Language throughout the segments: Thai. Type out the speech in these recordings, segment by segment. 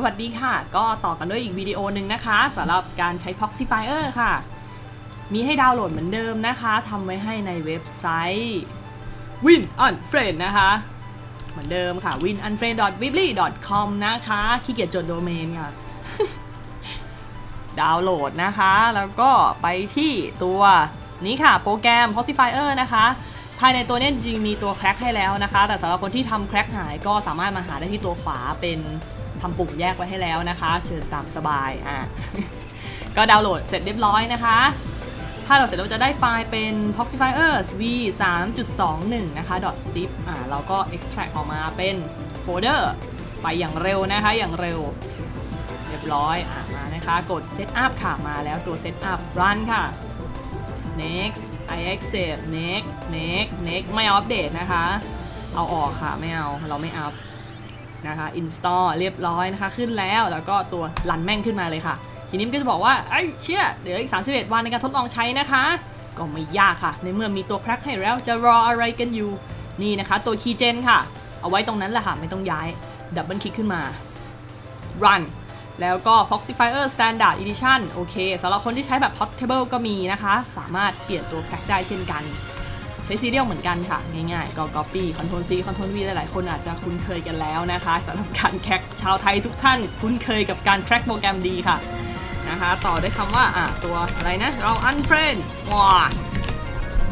สวัสดีค่ะ ก็ต่อกันด้วยอีกวิดีโอหนึ่งนะคะสำหรับการใช้ Proxifier ค่ะ มีให้ดาวน์โหลดเหมือนเดิมนะคะทำไว้ให้ในเว็บไซต์ win unfriend นะคะ เหมือนเดิมค่ะ win unfriend weebly com นะคะขี้เกียจจดโดเมนค่ะ ดาวน์โหลดนะคะ แล้วก็ไปที่ตัวนี้ค่ะ โปรแกรม Proxifier นะคะภายในตัวนี้จริงมีตัวแคร็กให้แล้วนะคะ แต่สำหรับคนที่ทำแคร็กหายก็สามารถมาหาได้ที่ตัวขวาเป็น ทำปุ่มแยกไว้ให้แล้วนะคะ เชิญตามสบายอะก็ดาวน์โหลดเสร็จเรียบร้อยนะคะ ถ้าเราเสร็จเราจะได้ไฟล์เป็น Proxifier v 3.21 นะคะ .zip อ่าเราก็ extract ออกมาเป็นโฟลเดอร์ไปอย่างเร็วนะคะ อย่างเร็ว เรียบร้อยอะมานะคะ กด Setup ค่ะ มาแล้วตัว Setup Run ค่ะ next I accept next next next ไม่อัปเดตนะคะ เอาออกค่ะ ไม่เอา เราไม่อัพ นะคะ install เรียบร้อยนะคะ ขึ้นแล้วแล้วก็ตัวรันแม่งขึ้นมาเลยค่ะ ทีนี้มันก็จะบอกว่าไอ้เชี่ยเดี๋ยวอีก 31 วันในการทดลองใช้นะคะ ก็ไม่ยากค่ะ ในเมื่อมีตัวแคร็กให้แล้วจะรออะไรกันอยู่ นี่นะคะ ตัว keygen ค่ะ เอาไว้ตรงนั้นแหละค่ะ ไม่ต้องย้ายดับเบิลคลิกขึ้นมา run แล้วก็ Proxifier Standard Edition โอเคสำหรับคนที่ใช้แบบ Portable ก็มีนะคะ สามารถเปลี่ยนตัวแคร็กได้เช่นกัน ใช้ซีเรียลเหมือนกันค่ะ ง่ายๆก็ Copy Ctrl C Ctrl V หลายๆ คนอาจจะคุ้นเคยกันแล้วนะคะสำหรับการแคร็กชาวไทยทุกท่านคุ้นเคยกับการแคร็กโปรแกรมดีค่ะนะคะต่อด้วยคำว่าอะตัวอะไรนะ เรา unfriend ว้า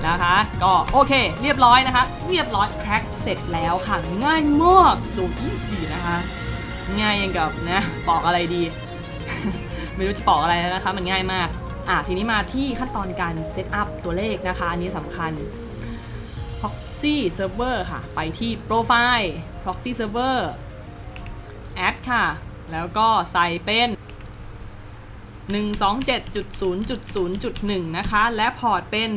นะคะก็โอเคเรียบร้อยนะคะ เรียบร้อยแคร็กเสร็จแล้วค่ะง่ายมากสูตร24นะคะง่ายยังกับนะปอกอะไรดี ไม่รู้จะปอกอะไรแล้วนะคะ มันง่ายมากอะทีนี้มาที่ขั้นตอนการเซตอัพตัวเลขนะคะ อันนี้สำคัญ proxy server ค่ะ ไปที่ profile proxy server add ค่ะ แล้วก็ใส่เป็น 127.0.0.1 นะคะ และพอร์ตเป็น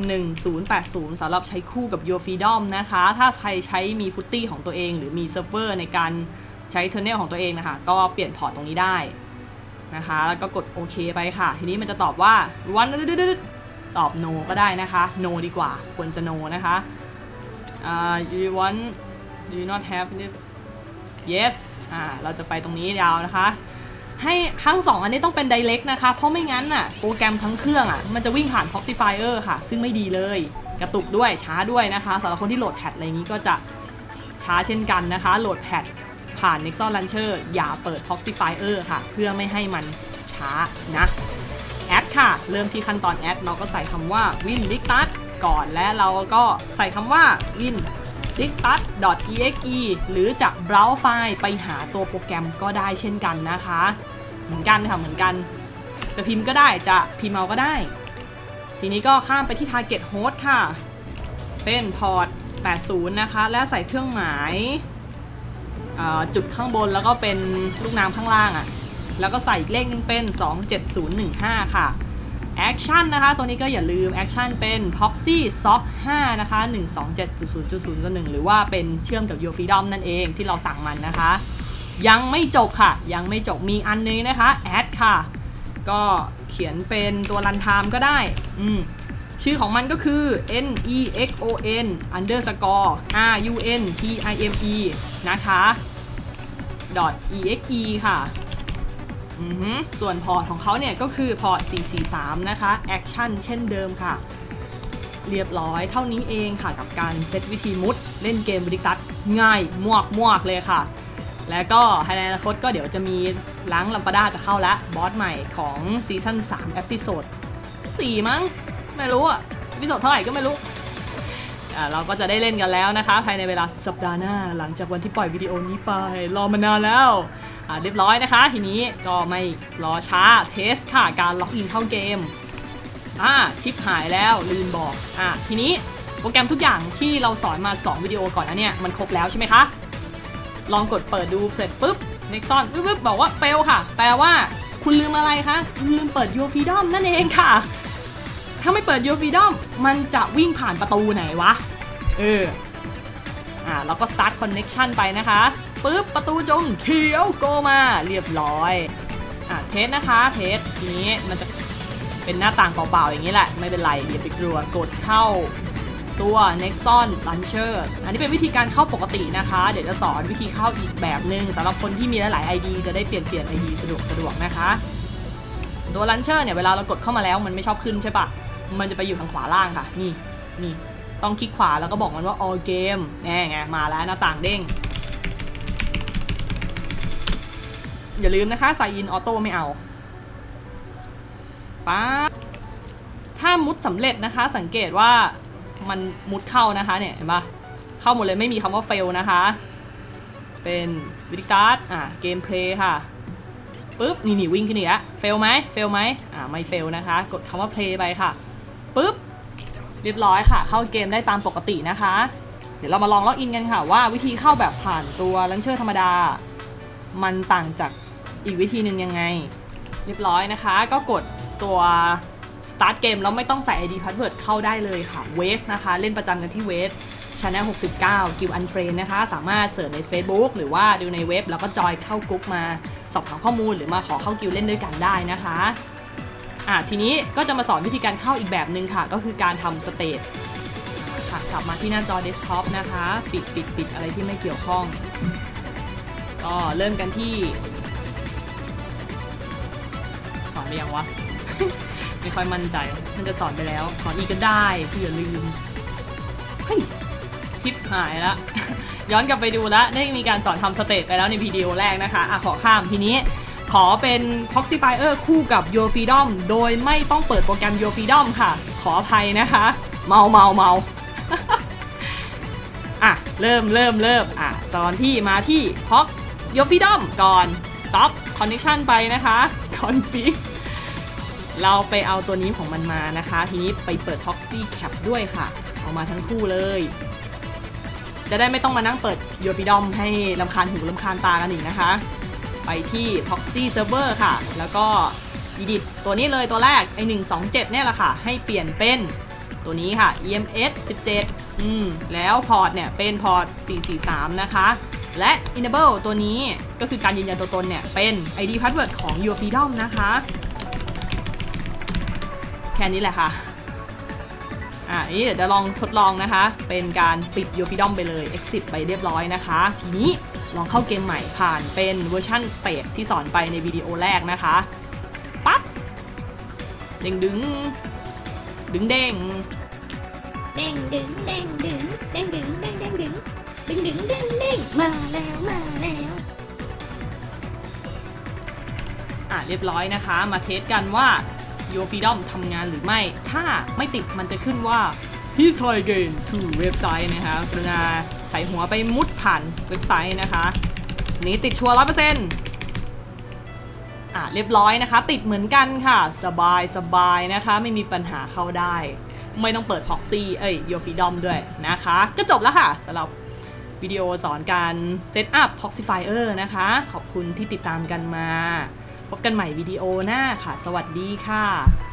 1080สำหรับใช้คู่กับ Your Freedom นะคะ ถ้าใครใช้มีพุตตี้ของตัวเอง หรือมีเซิร์ฟเวอร์ในการใช้เทอร์เนลของตัวเองนะคะ ก็เปลี่ยนพอร์ตตรงนี้ได้นะคะ แล้วก็กดโอเคไปค่ะ ทีนี้มันจะตอบว่าวันตอบ no ก็ได้นะคะ no ดีกว่า ควรจะ no นะคะ อ่า you want you not have it yes อ่าเราจะไปตรงนี้ยาวนะคะ ให้ทั้งสองอันนี้ต้องเป็น direct นะคะ เพราะไม่งั้นน่ะโปรแกรมทั้งเครื่องอะมันจะวิ่งผ่าน Proxifier ค่ะ ซึ่งไม่ดีเลยกระตุกด้วยช้าด้วยนะคะสำหรับคนที่โหลดแพทอะไรนี้ก็จะช้าเช่นกันนะคะ โหลดแพทผ่าน Nexon Launcher อย่าเปิด Proxifier ค่ะ เพื่อไม่ให้มันช้านะ แอดค่ะ เริ่มที่ขั้นตอนแอดเราก็ใส่คำว่า win d i c t a t ก่อน และเราก็ใส่คำว่า win d i c t a t exe หรือจะ browse ไฟล์ไปหาตัวโปรแกรมก็ได้เช่นกันนะคะ เหมือนกันค่ะเหมือนกัน จะพิมพ์ก็ได้จะพิมพ์เอาก็ได้ ทีนี้ก็ข้ามไปที่ target host ค่ะ เป็นพอร์ต80 นะคะ และใส่เครื่องหมายจุดข้างบนแล้วก็เป็นลูกน้ำข้างล่างอะ่ะ แล้วก็ใส่อีกเลขหนึงเป็น 27015 ค่ะ Action นนะคะ ตัวนี้ก็อย่าลืม Action เป็น Proxy Sock 5นะคะ 127.0.0.1 หรือว่าเป็นเชื่อมกับ Your Freedom นั่นเองที่เราสั่งมันนะคะ ยังไม่จบค่ะ ยังไม่จบมีอันนึงนะคะ Add ค่ะ ก็เขียนเป็นตัวรัน time ก็ได้ อืมชื่อของมันก็คือ n e x o n underscore r u n t i m e นะคะ .exe ค่ะ ส่วนพอร์ตของเขาเนี่ยก็คือพอร์ต 443 นะคะ Action เช่นเดิมค่ะ เรียบร้อยเท่านี้เองค่ะกับการเซตวิธีมุด เล่นเกมบริตัสง่ายมวกมวกเลยค่ะ แล้วก็ภายในอนาคตก็เดี๋ยวจะมีล้างลัมปาด้าจะเข้าแล้วบอสใหม่ของซีซั่น3เอพิโซด4มั้ง ไม่รู้อะเอพิโซดเท่าไหร่ก็ไม่รู้ เราก็จะได้เล่นกันแล้วนะคะ ภายในเวลาสัปดาห์หน้า หลังจากวันที่ปล่อยวิดีโอนี้ไป รอมานานแล้วเรียบร้อยนะคะ ทีนี้ก็ไม่รอช้าเทสค่ะการล็อกอินเข้าเกมอ่าชิปหายแล้วลืมบอกอ่าทีนี้โปรแกรมทุกอย่างที่เราสอนมา 2 วิดีโอก่อนนะเนี่ยมันครบแล้วใช่ไหมคะ ลองกดเปิดดูเสร็จปุ๊บ Nexon ปึ๊บบอกว่า fail ค่ะ แปลว่าคุณลืมอะไรคะ คุณลืมเปิด Your Freedom นั่นเองค่ะ ถ้าไม่เปิด Your Freedom มันจะวิ่งผ่านประตูไหนวะ เออ อ่าเราก็ start connection ไปนะคะปุ๊บประตูจงเขียวโกมาเรียบร้อย อ่าเทสนะคะเทสทีนี้มันจะเป็นหน้าต่างเปล่าๆอย่างนี้แหละ ไม่เป็นไรอย่าไปกลัวกดเข้าตัว Nexon Launcher อันนี้เป็นวิธีการเข้าปกตินะคะ เดี๋ยวจะสอนวิธีเข้าอีกแบบหนึ่งสำหรับคนที่มีหลายๆ ID จะได้เปลี่ยนเปลี่ยน ID สะดวกสะดวกนะคะ ตัว Launcher เนี่ยเวลาเรากดเข้ามาแล้วมันไม่ชอบขึ้นใช่ปะมันจะไปอยู่ทางขวาล่างค่ะ นี่นี่ ต้องคลิกขวาแล้วก็บอกมันว่า all game แน่ไงมาแล้วหน้าต่างเด้ง อย่าลืมนะคะใส่อินออโต้ไม่เอาป๊าถ้ามุดสำเร็จนะคะ สังเกตว่ามันมุดเข้านะคะเนี่ยเห็นปะเข้าหมดเลยไม่มีคำว่า fail นะคะ เป็นวิดีการ์ดอะเกมเพลย์ค่ะปุ๊บนี่นี่วิ่งขึ้นอีกแล้วเฟลไหมเฟลไหมอ่าไม่เฟลนะคะ กดคำว่า play ไปค่ะปุ๊บ เรียบร้อยค่ะ เข้าเกมได้ตามปกตินะคะ เดี๋ยวเรามาลองล็อกอินกันค่ะว่าวิธีเข้าแบบผ่านตัวลันเชอร์ธรรมดา มันต่างจากอีกวิธีหนึ่งยังไง เรียบร้อยนะคะ ก็กดตัว start เกมแล้วไม่ต้องใส่ ID password เข้าได้เลยค่ะ w a s t นะคะ เล่นประจำกันที่ w a s t Channel 69 g i l Unfriend นะคะ สามารถเสิร์ชใน Facebook หรือว่าดูในเว็บ แล้วก็จอยเข้ากรุ๊ปมาสอบถามข้อมูลหรือมาขอเข้ากิลเล่นด้วยกันได้นะคะ อะทีนี้ก็จะมาสอนวิธีการเข้าอีกแบบหนึ่งค่ะ ก็คือการทำสเตจค่ะกลับมาที่หน้าจอเดสก์ท็อปนะคะ ปิดปิดปิดอะไรที่ไม่เกี่ยวข้อง ก็เริ่มกันที่ สอนไปยังวะ ไม่ค่อยมั่นใจมันจะสอนไปแล้ว สอนอีกก็ได้คืออย่าลืมเฮ้ยชิปหายละ ย้อนกลับไปดูแล้วได้มีการสอนทำสเตจไปแล้วในวิดีโอแรกนะคะอะขอข้ามทีนี้ ขอเป็น Proxifier คู่กับ Your Freedom โดยไม่ต้องเปิดโปรแกรม Your Freedom ค่ะ ขออภัยนะคะ เมาเมาเมาอะ เริ่มเริ่มเริ่มอะ ตอนที่มาที่ Prox Your Freedom ก่อน Stop Connection ไปนะคะ Config เราไปเอาตัวนี้ของมันมานะคะ ทีนี้ไปเปิด Proxy Cap ด้วยค่ะ เอามาทั้งคู่เลยจะได้ไม่ต้องมานั่งเปิด Your Freedom ให้ลำคาญหูลำคาญตากันอีกนะคะ ไปที่ Proxy Server ค่ะ แล้วก็ edit ตัวนี้เลยตัวแรกไอ127 เนี่ยแหละค่ะ ให้เปลี่ยนเป็นตัวนี้ค่ะ EMS 17 อืม แล้วพอร์ตเนี่ยเป็นพอร์ต 443 นะคะ และ enable ตัวนี้ก็คือการยืนยันตัวตนเนี่ย เป็น ID password ของ Your Freedom นะคะ แค่นี้แหละค่ะ อะอันนี้เดี๋ยวจะลองทดลองนะคะ เป็นการปิด Your Freedom ไปเลย exit ไปเรียบร้อยนะคะทีนี้ลองเข้าเกมใหม่ผ่านเป็นเวอร์ชัน State ที่สอนไปในวิดีโอแรกนะคะ ปั๊บเด้งดึง ดึงเด้งเด้งดึงเด้งดึงเด้งดึงเด้งเด้งดึงดึงดึงเด้งเด้งมาแล้วมาแล้วอะเรียบร้อยนะคะ มาเทสกันว่า Your Freedom ทำงานหรือไม่ ถ้าไม่ติดมันจะขึ้นว่า Please try again to เว็บไซต์นะคะกรุณาใส่หัวไปมุดผ่านเว็บไซต์นะคะนี้ติดชัวร์ร้อยเปอร์เซ็นต์อะเรียบร้อยนะคะ ติดเหมือนกันค่ะ สบายสบายนะคะ ไม่มีปัญหาเข้าได้ ไม่ต้องเปิด Proxy เอ้ย Your Freedom ด้วยนะคะ ก็จบแล้วค่ะสำหรับวิดีโอสอนการเซตอัพ Proxifier นะคะ ขอบคุณที่ติดตามกันมา พบกันใหม่วิดีโอหน้าค่ะ สวัสดีค่ะ